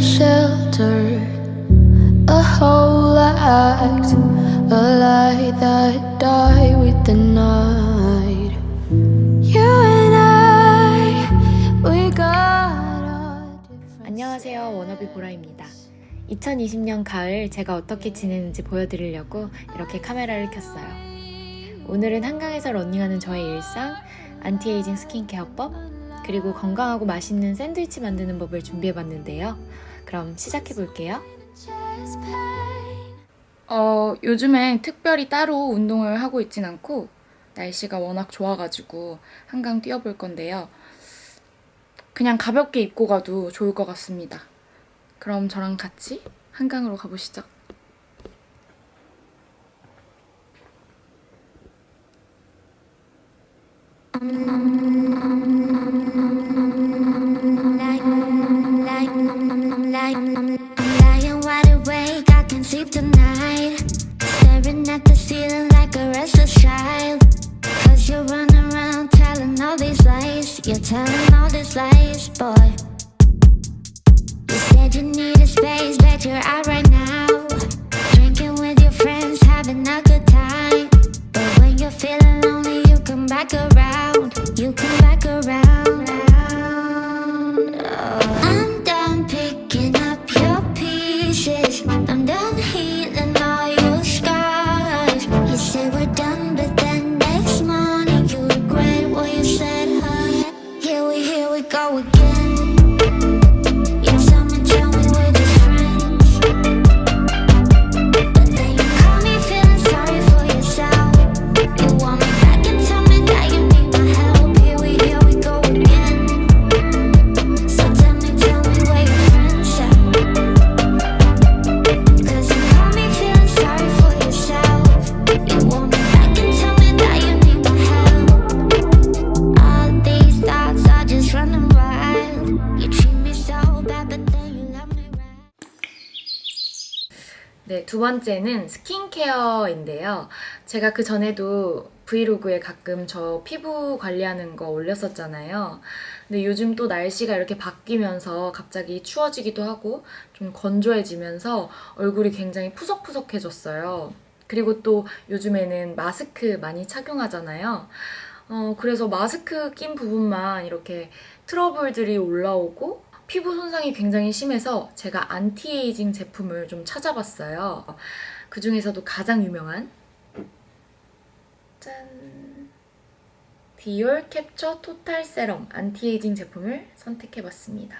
shelter, a whole act, a light that died with the night. You and I, we got a 안녕하세요. 워너비 보라입니다. 2020년 가을 제가 어떻게 지내는지 보여드리려고 이렇게 카메라를 켰어요. 오늘은 한강에서 런닝하는 저의 일상, 안티에이징 스킨케어법, 그리고 건강하고 맛있는 샌드위치 만드는 법을 준비해봤는데요. 그럼 시작해 볼게요. chest pain. 어, 요즘엔 특별히 따로 운동을 하고 있진 않고 날씨가 워낙 좋아가지고 한강 뛰어볼 건데요. 그냥 가볍게 입고 가도 좋을 것 같습니다. 그럼 저랑 같이 한강으로 가보시죠. I'm lying wide awake, I can sleep tonight. Staring at the ceiling like a restless child. Cause you run around telling all these lies. You're telling all these lies, 번째는 스킨케어인데요. 제가 그 전에도 브이로그에 가끔 저 피부 관리하는 거 올렸었잖아요. 근데 요즘 또 날씨가 이렇게 바뀌면서 갑자기 추워지기도 하고 좀 건조해지면서 얼굴이 굉장히 푸석푸석해졌어요. 그리고 또 요즘에는 마스크 많이 착용하잖아요. 어, 그래서 마스크 낀 부분만 이렇게 트러블들이 올라오고 피부 손상이 굉장히 심해서 제가 안티에이징 제품을 좀 찾아봤어요. 그 중에서도 가장 유명한 짠 디올 캡처 토탈 세럼 안티에이징 제품을 선택해봤습니다.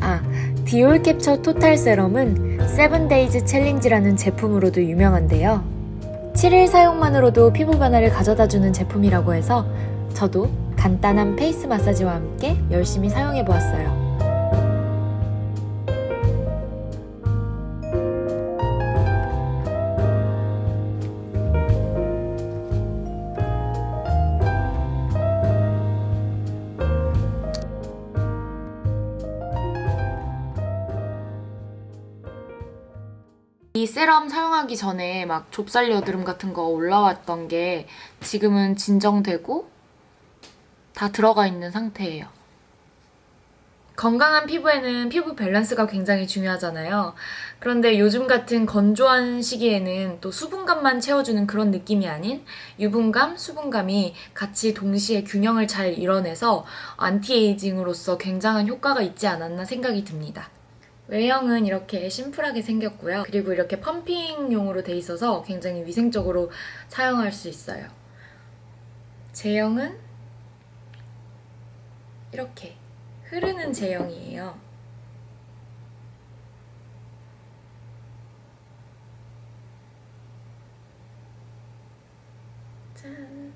아, 디올 캡처 토탈 세럼은 세븐데이즈 챌린지라는 제품으로도 유명한데요. 7일 사용만으로도 피부 변화를 가져다주는 제품이라고 해서 저도 간단한 페이스 마사지와 함께 열심히 사용해 보았어요. 이 세럼 사용하기 전에 막 좁쌀 여드름 같은 거 올라왔던 게 지금은 진정되고 다 들어가 있는 상태예요. 건강한 피부에는 피부 밸런스가 굉장히 중요하잖아요. 그런데 요즘 같은 건조한 시기에는 또 수분감만 채워주는 그런 느낌이 아닌 유분감, 수분감이 같이 동시에 균형을 잘 이뤄내서 안티에이징으로서 굉장한 효과가 있지 않았나 생각이 듭니다. 외형은 이렇게 심플하게 생겼고요. 그리고 이렇게 펌핑용으로 돼 있어서 굉장히 위생적으로 사용할 수 있어요. 제형은 이렇게 흐르는 제형이에요. 짠.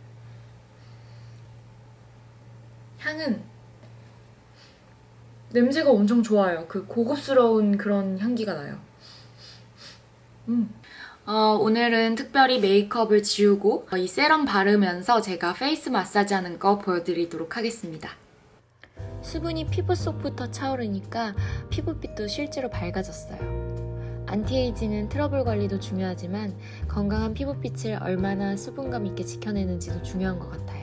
향은 냄새가 엄청 좋아요. 그 고급스러운 그런 향기가 나요. 음. 어, 오늘은 특별히 메이크업을 지우고 이 세럼 바르면서 제가 페이스 마사지 하는 거 보여드리도록 하겠습니다. 수분이 피부 속부터 차오르니까 피부빛도 실제로 밝아졌어요. 안티에이징은 트러블 관리도 중요하지만 건강한 피부빛을 얼마나 수분감 있게 지켜내는지도 중요한 것 같아요.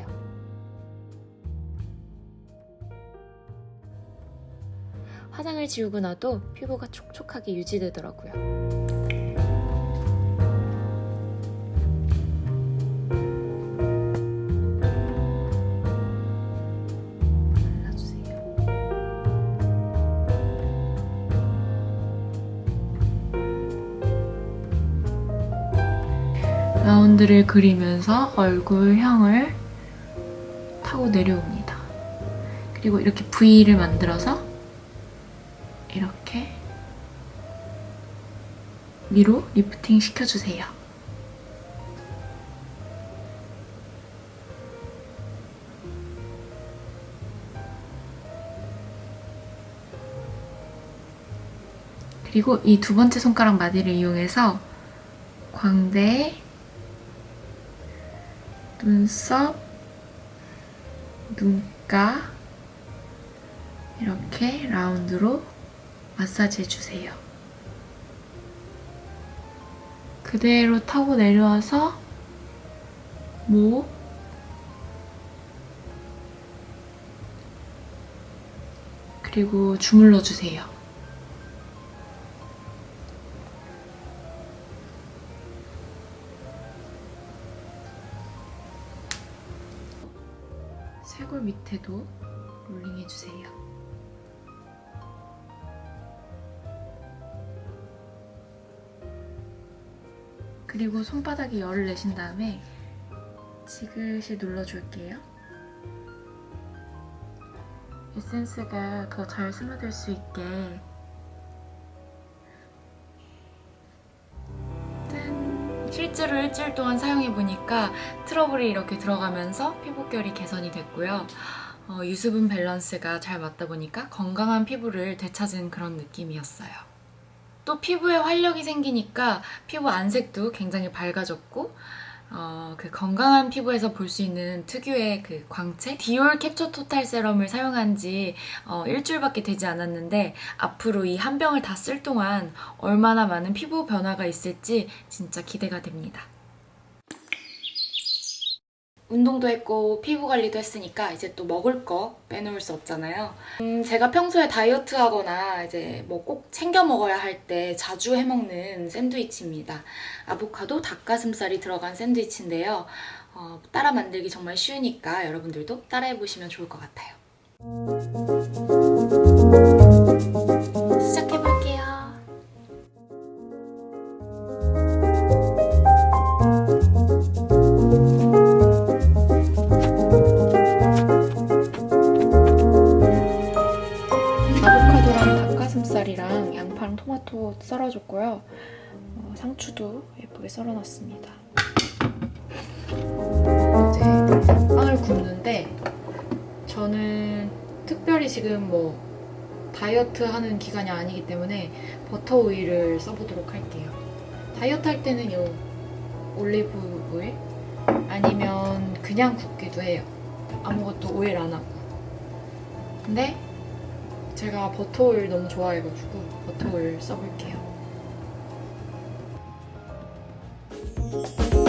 화장을 지우고 나도 피부가 촉촉하게 유지되더라고요. 라운드를 그리면서 얼굴형을 타고 내려옵니다. 그리고 이렇게 V를 만들어서 이렇게 위로 리프팅 시켜주세요. 그리고 이 두 번째 손가락 마디를 이용해서 광대, 눈썹, 눈가 이렇게 라운드로 마사지 해주세요. 그대로 타고 내려와서 목, 그리고 주물러 주세요. 쇄골 밑에도 롤링 해주세요. 그리고 손바닥에 열을 내신 다음에 지그시 눌러줄게요. 에센스가 더 잘 스며들 수 있게 짠! 실제로 일주일 동안 사용해보니까 트러블이 이렇게 들어가면서 피부결이 개선이 됐고요. 어, 유수분 밸런스가 잘 맞다 보니까 건강한 피부를 되찾은 그런 느낌이었어요. 또 피부에 활력이 생기니까 피부 안색도 굉장히 밝아졌고 어, 그 건강한 피부에서 볼 수 있는 특유의 그 광채? 디올 캡처 토탈 세럼을 사용한 지 어, 일주일밖에 되지 않았는데 앞으로 이 한 병을 다 쓸 동안 얼마나 많은 피부 변화가 있을지 진짜 기대가 됩니다. 운동도 했고 피부 관리도 했으니까 이제 또 먹을 거 빼놓을 수 없잖아요. 음, 제가 평소에 다이어트 하거나 이제 뭐 꼭 챙겨 먹어야 할 때 자주 해 먹는 샌드위치입니다. 아보카도 닭가슴살이 들어간 샌드위치인데요. 어, 따라 만들기 정말 쉬우니까 여러분들도 따라 해 보시면 좋을 것 같아요. 상추도 예쁘게 썰어놨습니다. 이제 빵을 굽는데 저는 특별히 지금 뭐 다이어트 하는 기간이 아니기 때문에 버터 오일을 써보도록 할게요. 다이어트 할 때는 요 올리브 오일 아니면 그냥 굽기도 해요. 아무것도 오일 안 하고. 근데 제가 버터 오일 너무 좋아해가지고 버터 오일 써볼게요. 아,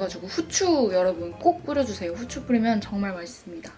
해가지고 후추 여러분 꼭 뿌려주세요. 후추 뿌리면 정말 맛있습니다.